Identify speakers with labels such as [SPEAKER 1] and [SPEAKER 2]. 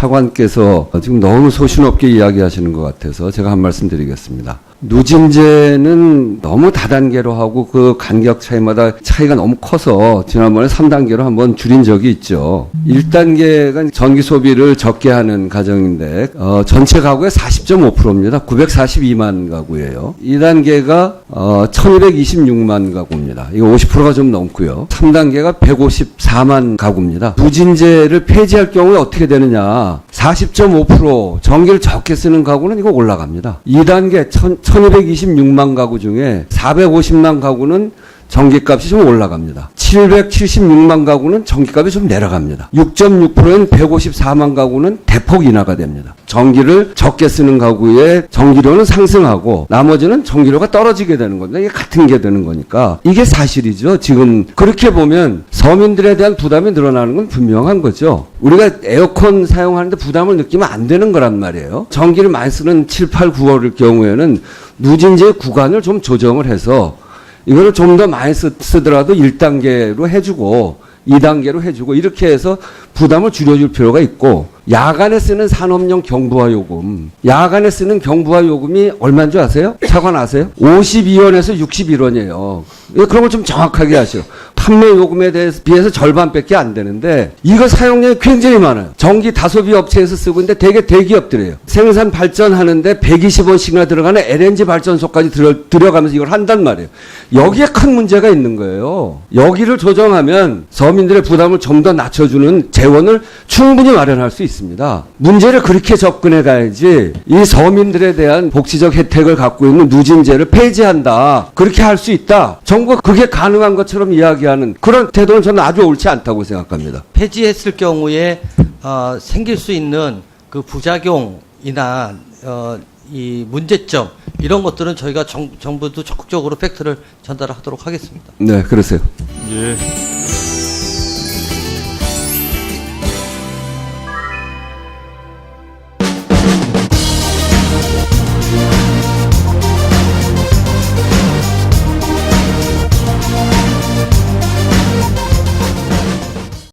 [SPEAKER 1] 차관께서 지금 너무 소신없게 이야기하시는 것 같아서 제가 한 말씀 드리겠습니다. 누진제는 너무 다단계로 하고 그 간격 차이마다 차이가 너무 커서 지난번에 3단계로 한번 줄인 적이 있죠. 1단계가 전기 소비를 적게 하는 가정인데 어, 전체 가구의 40.5%입니다. 942만 가구예요. 2단계가 어, 1226만 가구입니다. 이거 50%가 좀 넘고요. 3단계가 154만 가구입니다. 누진제를 폐지할 경우에 어떻게 되느냐? 40.5% 전기를 적게 쓰는 가구는 이거 올라갑니다. 2단계 1226만 가구 중에 450만 가구는 전기값이 좀 올라갑니다. 776만 가구는 전기값이 좀 내려갑니다. 6.6%인 154만 가구는 대폭 인하가 됩니다. 전기를 적게 쓰는 가구의 전기료는 상승하고 나머지는 전기료가 떨어지게 되는 겁니다. 이게 같은 게 되는 거니까 이게 사실이죠. 지금 그렇게 보면 서민들에 대한 부담이 늘어나는 건 분명한 거죠. 우리가 에어컨 사용하는데 부담을 느끼면 안 되는 거란 말이에요. 전기를 많이 쓰는 7, 8, 9월일 경우에는 누진제 구간을 좀 조정을 해서 이거를 좀 더 많이 쓰, 쓰더라도 1단계로 해주고 2단계로 해주고 이렇게 해서 부담을 줄여줄 필요가 있고 야간에 쓰는 산업용 경부화 요금 야간에 쓰는 경부화 요금이 얼마인 줄 아세요? 차관 아세요? 52원에서 61원이에요. 그런 걸 좀 정확하게 하시오. 판매 요금에 대해서 비해서 절반밖에 안 되는데 이거 사용량이 굉장히 많아요. 전기 다소비 업체에서 쓰고 있는데 대개 대기업들이에요. 생산 발전하는데 120원씩이나 들어가는 LNG 발전소까지 들어, 들여가면서 이걸 한단 말이에요. 여기에 큰 문제가 있는 거예요. 여기를 조정하면 서민들의 부담을 좀 더 낮춰주는 재원을 충분히 마련할 수 있습니다. 문제를 그렇게 접근해 가야지 이 서민들에 대한 복지적 혜택을 갖고 있는 누진제를 폐지한다. 그렇게 할 수 있다. 정부가 그게 가능한 것처럼 이야기 하는 그런 태도는 저는 아주 옳지 않다고 생각합니다.
[SPEAKER 2] 폐지했을 경우에 어, 생길 수 있는 그 부작용이나 어, 이 문제점 이런 것들은 저희가 정, 정부도 적극적으로 팩트를 전달하도록 하겠습니다.
[SPEAKER 1] 네, 그러세요.
[SPEAKER 3] 예.